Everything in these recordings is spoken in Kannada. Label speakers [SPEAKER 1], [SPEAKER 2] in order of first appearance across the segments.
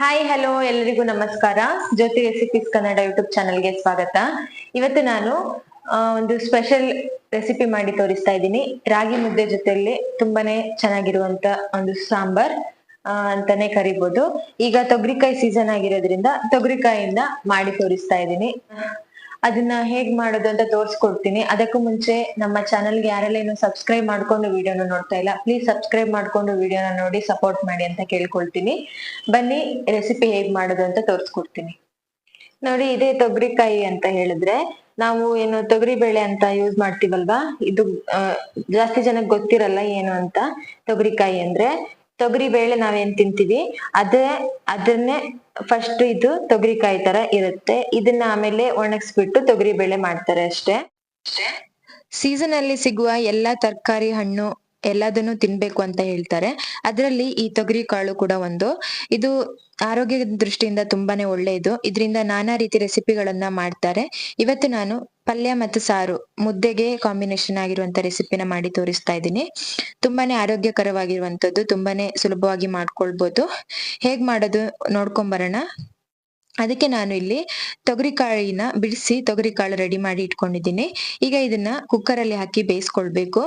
[SPEAKER 1] ಹಾಯ್ ಹಲೋ ಎಲ್ಲರಿಗೂ ನಮಸ್ಕಾರ. ಜ್ಯೋತಿ ರೆಸಿಪೀಸ್ ಕನ್ನಡ ಯೂಟ್ಯೂಬ್ ಚಾನಲ್ಗೆ ಸ್ವಾಗತ. ಇವತ್ತು ನಾನು ಒಂದು ಸ್ಪೆಷಲ್ ರೆಸಿಪಿ ಮಾಡಿ ತೋರಿಸ್ತಾ ಇದ್ದೀನಿ. ರಾಗಿ ಮುದ್ದೆ ಜೊತೆಯಲ್ಲಿ ತುಂಬಾನೇ ಚೆನ್ನಾಗಿರುವಂತ ಒಂದು ಸಾಂಬಾರ್ ಅಂತಾನೆ ಕರಿಬಹುದು ಈಗ ತೊಗರಿಕಾಯಿ ಸೀಸನ್ ಆಗಿರೋದ್ರಿಂದ ತೊಗರಿಕಾಯಿಂದ ಮಾಡಿ ತೋರಿಸ್ತಾ ಇದ್ದೀನಿ. ಅದನ್ನ ಹೇಗ್ ಮಾಡೋದು ಅಂತ ತೋರಿಸ್ಕೊಡ್ತೀನಿ. ಅದಕ್ಕೂ ಮುಂಚೆ ನಮ್ಮ ಚಾನಲ್ಗೆ ಯಾರೆಲ್ಲ ಇನ್ನು ಸಬ್ಸ್ಕ್ರೈಬ್ ಮಾಡ್ಕೊಂಡು ವಿಡಿಯೋನ ನೋಡ್ತಾ ಇಲ್ಲ ಪ್ಲೀಸ್ ಸಬ್ಸ್ಕ್ರೈಬ್ ಮಾಡ್ಕೊಂಡು ವಿಡಿಯೋನ ನೋಡಿ ಸಪೋರ್ಟ್ ಮಾಡಿ ಅಂತ ಕೇಳ್ಕೊಳ್ತೀನಿ. ಬನ್ನಿ ರೆಸಿಪಿ ಹೇಗ್ ಮಾಡೋದು ಅಂತ ತೋರಿಸ್ಕೊಡ್ತೀನಿ. ನೋಡಿ, ಇದೇ ತೊಗರಿಕಾಯಿ ಅಂತ ಹೇಳಿದ್ರೆ, ನಾವು ಏನು ತೊಗರಿ ಬೇಳೆ ಅಂತ ಯೂಸ್ ಮಾಡ್ತೀವಲ್ವಾ? ಇದು ಜಾಸ್ತಿ ಜನಕ್ಕೆ ಗೊತ್ತಿರಲ್ಲ ಏನು ಅಂತ ತೊಗರಿಕಾಯಿ ಅಂದ್ರೆ. ತೊಗರಿ ಬೇಳೆ ನಾವೇನ್ ತಿಂತೀವಿ? ಅದೇ, ಅದನ್ನೇ ಫಸ್ಟ್ ಇದು ತೊಗರಿಕಾಯಿ ತರ ಇರುತ್ತೆ. ಇದನ್ನ ಆಮೇಲೆ ಒಣಗಿಸ್ಬಿಟ್ಟು ತೊಗರಿ ಬೇಳೆ ಮಾಡ್ತಾರೆ ಅಷ್ಟೇ. ಸೀಸನ್ ಅಲ್ಲಿ ಸಿಗುವ ಎಲ್ಲಾ ತರಕಾರಿ ಹಣ್ಣು ಎಲ್ಲದನ್ನು ತಿನ್ಬೇಕು ಅಂತ ಹೇಳ್ತಾರೆ. ಅದರಲ್ಲಿ ಈ ತೊಗರಿ ಕಾಳು ಕೂಡ ಒಂದು. ಇದು ಆರೋಗ್ಯದ ದೃಷ್ಟಿಯಿಂದ ತುಂಬಾನೇ ಒಳ್ಳೆಯದು. ಇದರಿಂದ ನಾನಾ ರೀತಿ ರೆಸಿಪಿಗಳನ್ನ ಮಾಡ್ತಾರೆ. ಇವತ್ತು ನಾನು ಪಲ್ಯ ಮತ್ತು ಸಾರು ಮುದ್ದೆಗೆ ಕಾಂಬಿನೇಷನ್ ಆಗಿರುವಂತ ರೆಸಿಪಿನ ಮಾಡಿ ತೋರಿಸ್ತಾ ಇದ್ದೀನಿ. ತುಂಬಾನೇ ಆರೋಗ್ಯಕರವಾಗಿರುವಂತದ್ದು ತುಂಬಾನೇ ಸುಲಭವಾಗಿ ಮಾಡ್ಕೊಳ್ಬಹುದು ಹೇಗ್ ಮಾಡೋದು ನೋಡ್ಕೊಂಡ್ ಬರೋಣ ಅದಕ್ಕೆ ನಾನು ಇಲ್ಲಿ ತೊಗರಿ ಕಾಳಿನ ಬಿಡಿಸಿ ತೊಗರಿ ಕಾಳು ರೆಡಿ ಮಾಡಿ ಇಟ್ಕೊಂಡಿದ್ದೀನಿ. ಈಗ ಇದನ್ನ ಕುಕ್ಕರ್ ಅಲ್ಲಿ ಹಾಕಿ ಬೇಯಿಸ್ಕೊಳ್ಬೇಕು.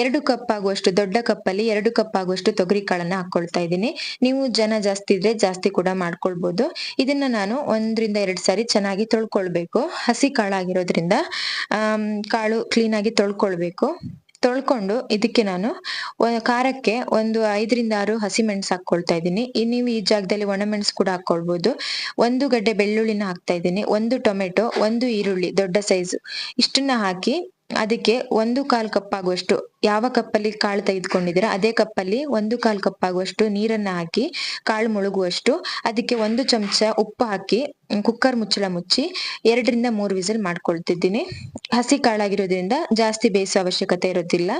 [SPEAKER 1] ಎರಡು ಕಪ್ ಆಗುವಷ್ಟು ದೊಡ್ಡ ಕಪ್ಪಲ್ಲಿ ಎರಡು ಕಪ್ ಆಗುವಷ್ಟು ತೊಗರಿ ಕಾಳನ್ನ ಹಾಕೊಳ್ತಾ ಇದ್ದೀನಿ. ನೀವು ಜನ ಜಾಸ್ತಿ ಇದ್ರೆ ಜಾಸ್ತಿ ಕೂಡ ಮಾಡ್ಕೊಳ್ಬಹುದು ಇದನ್ನ ನಾನು ಒಂದರಿಂದ ಎರಡು ಸಾರಿ ಚೆನ್ನಾಗಿ ತೊಳ್ಕೊಳ್ಬೇಕು. ಹಸಿ ಕಾಳಾಗಿರೋದ್ರಿಂದ ಕಾಳು ಕ್ಲೀನ್ ಆಗಿ ತೊಳ್ಕೊಳ್ಬೇಕು. ತೊಳ್ಕೊಂಡು ಇದಕ್ಕೆ ನಾನು ಖಾರಕ್ಕೆ ಒಂದು ಐದರಿಂದ ಆರು ಹಸಿಮೆಣಸು ಹಾಕ್ಕೊಳ್ತಾ ಇದ್ದೀನಿ. ನೀವು ಈ ಜಾಗದಲ್ಲಿ ಒಣಮೆಣಸು ಕೂಡ ಹಾಕ್ಕೊಳ್ಬೋದು. ಒಂದು ಗಡ್ಡೆ ಬೆಳ್ಳುಳ್ಳಿನ ಹಾಕ್ತಾ ಇದ್ದೀನಿ. ಒಂದು ಟೊಮೆಟೊ, ಒಂದು ಈರುಳ್ಳಿ, ದೊಡ್ಡ ಸೈಜು. ಇಷ್ಟನ್ನ ಹಾಕಿ ಅದಕ್ಕೆ ಒಂದು ಕಾಲ್ ಕಪ್ ಆಗುವಷ್ಟು ಯಾವ ಕಪ್ಪಲ್ಲಿ ಕಾಳು ತೆಗೆದುಕೊಂಡಿದ್ದೀರಾ, ಅದೇ ಕಪ್ಪಲ್ಲಿ ಒಂದು ಕಾಲ್ ಕಪ್ ಆಗುವಷ್ಟು ನೀರನ್ನ ಹಾಕಿ ಕಾಳು ಮುಳುಗುವಷ್ಟು, ಅದಕ್ಕೆ ಒಂದು ಚಮಚ ಉಪ್ಪು ಹಾಕಿ ಕುಕ್ಕರ್ ಮುಚ್ಚಳ ಮುಚ್ಚಿ ಎರಡರಿಂದ ಮೂರು ವಿಸಿಲ್ ಮಾಡ್ಕೊಳ್ತಿದ್ದೀನಿ. ಹಸಿ ಕಾಳಾಗಿರೋದ್ರಿಂದ ಜಾಸ್ತಿ ಬೇಯಿಸೋ ಅವಶ್ಯಕತೆ ಇರೋದಿಲ್ಲ.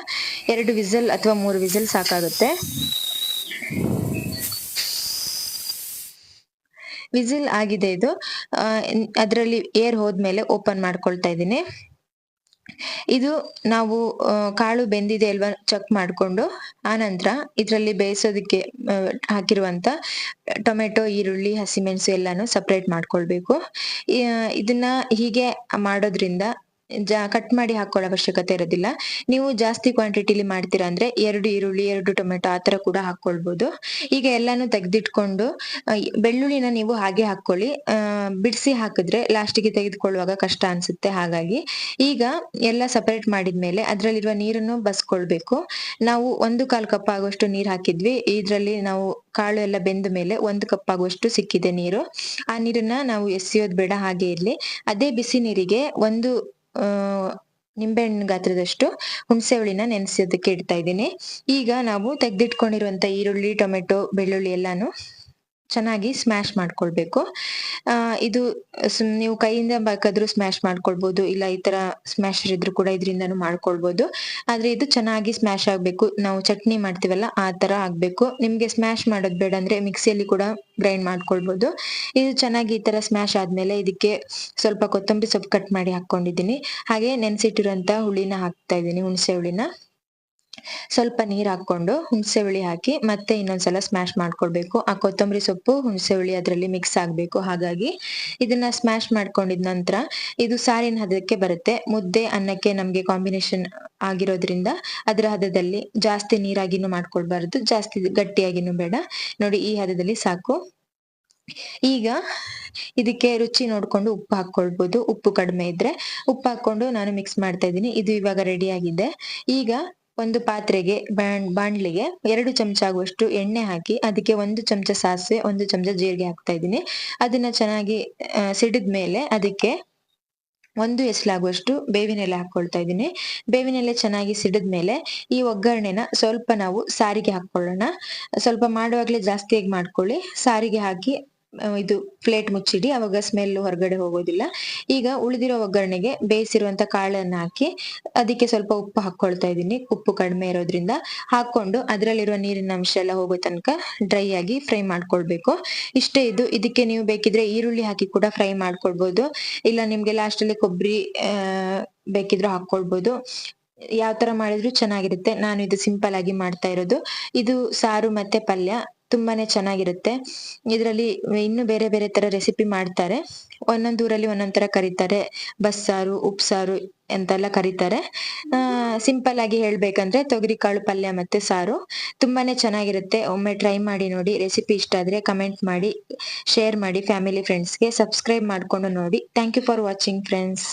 [SPEAKER 1] ಎರಡು ವಿಸಿಲ್ ಅಥವಾ ಮೂರು ವಿಸಿಲ್ ಸಾಕಾಗುತ್ತೆ. ವಿಸಿಲ್ ಆಗಿದೆ ಇದು. ಅದರಲ್ಲಿ ಏರ್ ಹೋದ್ಮೇಲೆ ಓಪನ್ ಮಾಡ್ಕೊಳ್ತಾ ಇದ್ದೀನಿ. ಇದು ನಾವು ಕಾಳು ಬೆಂದಿದೆ ಅಲ್ವಾ ಚೆಕ್ ಮಾಡ್ಕೊಂಡು ಆನಂತರ ಇದರಲ್ಲಿ ಬೇಯಿಸೋದಕ್ಕೆ ಹಾಕಿರುವಂತ ಟೊಮೆಟೊ, ಈರುಳ್ಳಿ, ಹಸಿಮೆಣಸು ಎಲ್ಲಾನು ಸಪ್ರೇಟ್ ಮಾಡ್ಕೊಳ್ಬೇಕು. ಇದನ್ನ ಹೀಗೆ ಮಾಡೋದ್ರಿಂದ ಕಟ್ ಮಾಡಿ ಹಾಕೊಳ್ಳೋ ಅವಶ್ಯಕತೆ ಇರೋದಿಲ್ಲ. ನೀವು ಜಾಸ್ತಿ ಕ್ವಾಂಟಿಟಿಲಿ ಮಾಡ್ತೀರಾ ಅಂದ್ರೆ ಎರಡು ಈರುಳ್ಳಿ, ಎರಡು ಟೊಮೆಟೊ ಆತರ ಕೂಡ ಹಾಕೊಳ್ಬಹುದು ಈಗ ಎಲ್ಲಾನು ತೆಗೆದಿಟ್ಕೊಂಡು ಬೆಳ್ಳುಳ್ಳಿನ ನೀವು ಹಾಗೆ ಹಾಕೊಳ್ಳಿ ಬಿಡಿಸಿ ಹಾಕಿದ್ರೆ ಲಾಸ್ಟಿಗೆ ತೆಗೆದುಕೊಳ್ಳುವಾಗ ಕಷ್ಟ ಅನ್ಸುತ್ತೆ ಹಾಗಾಗಿ. ಈಗ ಎಲ್ಲ ಸಪರೇಟ್ ಮಾಡಿದ್ಮೇಲೆ ಅದರಲ್ಲಿರುವ ನೀರನ್ನು ಬಸ್ಕೊಳ್ಬೇಕು. ನಾವು ಒಂದು ಕಾಲ್ ಕಪ್ ಆಗುವಷ್ಟು ನೀರು ಹಾಕಿದ್ವಿ. ಇದ್ರಲ್ಲಿ ನಾವು ಕಾಳು ಎಲ್ಲ ಬೆಂದ ಮೇಲೆ ಒಂದು ಕಪ್ ಆಗುವಷ್ಟು ಸಿಕ್ಕಿದೆ ನೀರು. ಆ ನೀರನ್ನ ನಾವು ಎಸೆಯೋದ್ ಬೇಡ ಹಾಗೆ ಇರ್ಲಿ. ಅದೇ ಬಿಸಿ ನೀರಿಗೆ ಒಂದು ನಿಂಬೆಹಣ್ಣು ಗಾತ್ರದಷ್ಟು ಹುಣಸೆ ಹುಳಿನ ನೆನೆಸೋದಕ್ಕೆ ಇಡ್ತಾ ಇದ್ದೀನಿ. ಈಗ ನಾವು ತೆಗೆದಿಟ್ಕೊಂಡಿರುವಂತ ಈರುಳ್ಳಿ ಟೊಮೆಟೊ ಬೆಳ್ಳುಳ್ಳಿ ಎಲ್ಲಾನು ಚೆನ್ನಾಗಿ ಸ್ಮ್ಯಾಶ್ ಮಾಡ್ಕೊಳ್ಬೇಕು. ಇದು ನೀವು ಕೈಯಿಂದ ಬೇಕಾದ್ರೂ ಸ್ಮ್ಯಾಶ್ ಮಾಡ್ಕೊಳ್ಬಹುದು ಇಲ್ಲ ಈ ತರ ಸ್ಮ್ಯಾಶರ್ ಇದ್ರೂ ಕೂಡ ಇದರಿಂದನೂ ಮಾಡ್ಕೊಳ್ಬಹುದು ಆದ್ರೆ ಇದು ಚೆನ್ನಾಗಿ ಸ್ಮ್ಯಾಶ್ ಆಗ್ಬೇಕು. ನಾವು ಚಟ್ನಿ ಮಾಡ್ತೀವಲ್ಲ, ಆ ತರ ಆಗ್ಬೇಕು. ನಿಮ್ಗೆ ಸ್ಮ್ಯಾಶ್ ಮಾಡೋದ್ ಬೇಡ ಅಂದ್ರೆ ಮಿಕ್ಸಿಯಲ್ಲಿ ಕೂಡ ಗ್ರೈಂಡ್ ಮಾಡ್ಕೊಳ್ಬಹುದು ಇದು ಚೆನ್ನಾಗಿ ಈ ತರ ಸ್ಮ್ಯಾಶ್ ಆದ್ಮೇಲೆ ಇದಕ್ಕೆ ಸ್ವಲ್ಪ ಕೊತ್ತಂಬರಿ ಸೊಪ್ಪು ಕಟ್ ಮಾಡಿ ಹಾಕೊಂಡಿದ್ದೀನಿ ಹಾಗೆ ನೆನ್ಸಿಟ್ಟಿರುವಂತ ಹುಳಿನ ಹಾಕ್ತಾ ಇದ್ದೀನಿ, ಹುಣಸೆ ಹುಳಿನ. ಸ್ವಲ್ಪ ನೀರ್ ಹಾಕೊಂಡು ಹುಣಸೆ ಹುಳಿ ಹಾಕಿ ಮತ್ತೆ ಇನ್ನೊಂದ್ಸಲ ಸ್ಮ್ಯಾಶ್ ಮಾಡ್ಕೊಳ್ಬೇಕು ಆ ಕೊತ್ತಂಬರಿ ಸೊಪ್ಪು, ಹುಣಸೆ ಹುಳಿ ಅದರಲ್ಲಿ ಮಿಕ್ಸ್ ಆಗ್ಬೇಕು. ಹಾಗಾಗಿ ಇದನ್ನ ಸ್ಮ್ಯಾಶ್ ಮಾಡ್ಕೊಂಡಿದ ನಂತರ ಇದು ಸಾರಿನ ಹದಕ್ಕೆ ಬರುತ್ತೆ. ಮುದ್ದೆ, ಅನ್ನಕ್ಕೆ ನಮ್ಗೆ ಕಾಂಬಿನೇಷನ್ ಆಗಿರೋದ್ರಿಂದ ಅದರ ಹದದಲ್ಲಿ ಜಾಸ್ತಿ ನೀರಾಗಿನೂ ಮಾಡ್ಕೊಳ್ಬಾರ್ದು. ಜಾಸ್ತಿ ಗಟ್ಟಿಯಾಗಿನೂ ಬೇಡ. ನೋಡಿ ಈ ಹದದಲ್ಲಿ ಸಾಕು. ಈಗ ಇದಕ್ಕೆ ರುಚಿ ನೋಡ್ಕೊಂಡು ಉಪ್ಪು ಹಾಕೊಳ್ಬಹುದು ಉಪ್ಪು ಕಡಿಮೆ ಇದ್ರೆ ಉಪ್ಪು ಹಾಕೊಂಡು ನಾನು ಮಿಕ್ಸ್ ಮಾಡ್ತಾ ಇದ್ದೀನಿ. ಇದು ಇವಾಗ ರೆಡಿ ಆಗಿದೆ. ಈಗ ಒಂದು ಪಾತ್ರೆಗೆ ಬಾಣ್- ಬಾಣ್ಲಿಗೆ ಎರಡು ಚಮಚ ಆಗುವಷ್ಟು ಎಣ್ಣೆ ಹಾಕಿ ಅದಕ್ಕೆ ಒಂದು ಚಮಚ ಸಾಸಿವೆ ಒಂದು ಚಮಚ ಜೀರಿಗೆ ಹಾಕ್ತಾ ಇದ್ದೀನಿ. ಅದನ್ನ ಚೆನ್ನಾಗಿ ಆ, ಸಿಡಿದ್ಮೇಲೆ ಅದಕ್ಕೆ ಒಂದು ಎಸ್ಲಾಗುವಷ್ಟು ಬೇವಿನ ಎಲೆ ಹಾಕೊಳ್ತಾ ಇದ್ದೀನಿ. ಬೇವಿನ ಎಲೆ ಚೆನ್ನಾಗಿ ಸಿಡಿದ್ಮೇಲೆ ಈ ಒಗ್ಗರಣೆನ ಸ್ವಲ್ಪ ನಾವು ಸಾರಿಗೆ ಹಾಕೊಳ್ಳೋಣ ಸ್ವಲ್ಪ ಮಾಡುವಾಗ್ಲೇ ಜಾಸ್ತಿಯಾಗಿ ಮಾಡ್ಕೊಳ್ಳಿ. ಸಾರಿಗೆ ಹಾಕಿ ಇದು ಪ್ಲೇಟ್ ಮುಚ್ಚಿಡಿ, ಅವಾಗ ಸ್ಮೆಲ್ ಹೊರಗಡೆ ಹೋಗೋದಿಲ್ಲ. ಈಗ ಉಳಿದಿರೋ ಒಗ್ಗರಣೆಗೆ ಬೇಯಿಸಿರುವಂತ ಕಾಳನ್ನ ಹಾಕಿ, ಅದಕ್ಕೆ ಸ್ವಲ್ಪ ಉಪ್ಪು ಹಾಕೊಳ್ತಾ ಇದ್ದೀನಿ. ಉಪ್ಪು ಕಡಿಮೆ ಇರೋದ್ರಿಂದ ಹಾಕೊಂಡು ಅದರಲ್ಲಿರುವ ನೀರಿನ ಅಂಶ ಎಲ್ಲ ಹೋಗೋ ತನಕ ಡ್ರೈ ಆಗಿ ಫ್ರೈ ಮಾಡ್ಕೊಳ್ಬೇಕು. ಇಷ್ಟೇ ಇದು. ಇದಕ್ಕೆ ನೀವು ಬೇಕಿದ್ರೆ ಈರುಳ್ಳಿ ಹಾಕಿ ಕೂಡ ಫ್ರೈ ಮಾಡ್ಕೊಳ್ಬಹುದು ಇಲ್ಲ ನಿಮ್ಗೆ ಲಾಸ್ಟ್ ಅಲ್ಲಿ ಕೊಬ್ಬರಿ ಬೇಕಿದ್ರು ಹಾಕೊಳ್ಬಹುದು ಯಾವ ತರ ಮಾಡಿದ್ರು ಚೆನ್ನಾಗಿರುತ್ತೆ. ನಾನು ಇದು ಸಿಂಪಲ್ ಆಗಿ ಮಾಡ್ತಾ ಇರೋದು. ಇದು ಸಾರು ಮತ್ತೆ ಪಲ್ಯ. ತುಂಬಾನೇ ಚೆನ್ನಾಗಿರುತ್ತೆ. ಇದರಲ್ಲಿ ಇನ್ನು ಬೇರೆ ಬೇರೆ ತರ ರೆಸಿಪಿ ಮಾಡ್ತಾರೆ. ಒಂದೊಂದು ಊರಲ್ಲಿ ಒಂದೊಂದ್ ತರ ಕರೀತಾರೆ. ಬಸ್ಸಾರು, ಉಪ್ಸಾರು ಅಂತೆಲ್ಲ ಕರೀತಾರೆ. ಸಿಂಪಲ್ ಆಗಿ ಹೇಳ್ಬೇಕಂದ್ರೆ ತೊಗರಿ ಕಾಳು ಪಲ್ಯ ಮತ್ತೆ ಸಾರು. ತುಂಬಾನೇ ಚೆನ್ನಾಗಿರುತ್ತೆ. ಒಮ್ಮೆ ಟ್ರೈ ಮಾಡಿ ನೋಡಿ. ರೆಸಿಪಿ ಇಷ್ಟ ಆದ್ರೆ ಕಮೆಂಟ್ ಮಾಡಿ ಶೇರ್ ಮಾಡಿ ಫ್ಯಾಮಿಲಿ ಫ್ರೆಂಡ್ಸ್ಗೆ ಸಬ್ಸ್ಕ್ರೈಬ್ ಮಾಡ್ಕೊಂಡು ನೋಡಿ. Thank you for watching friends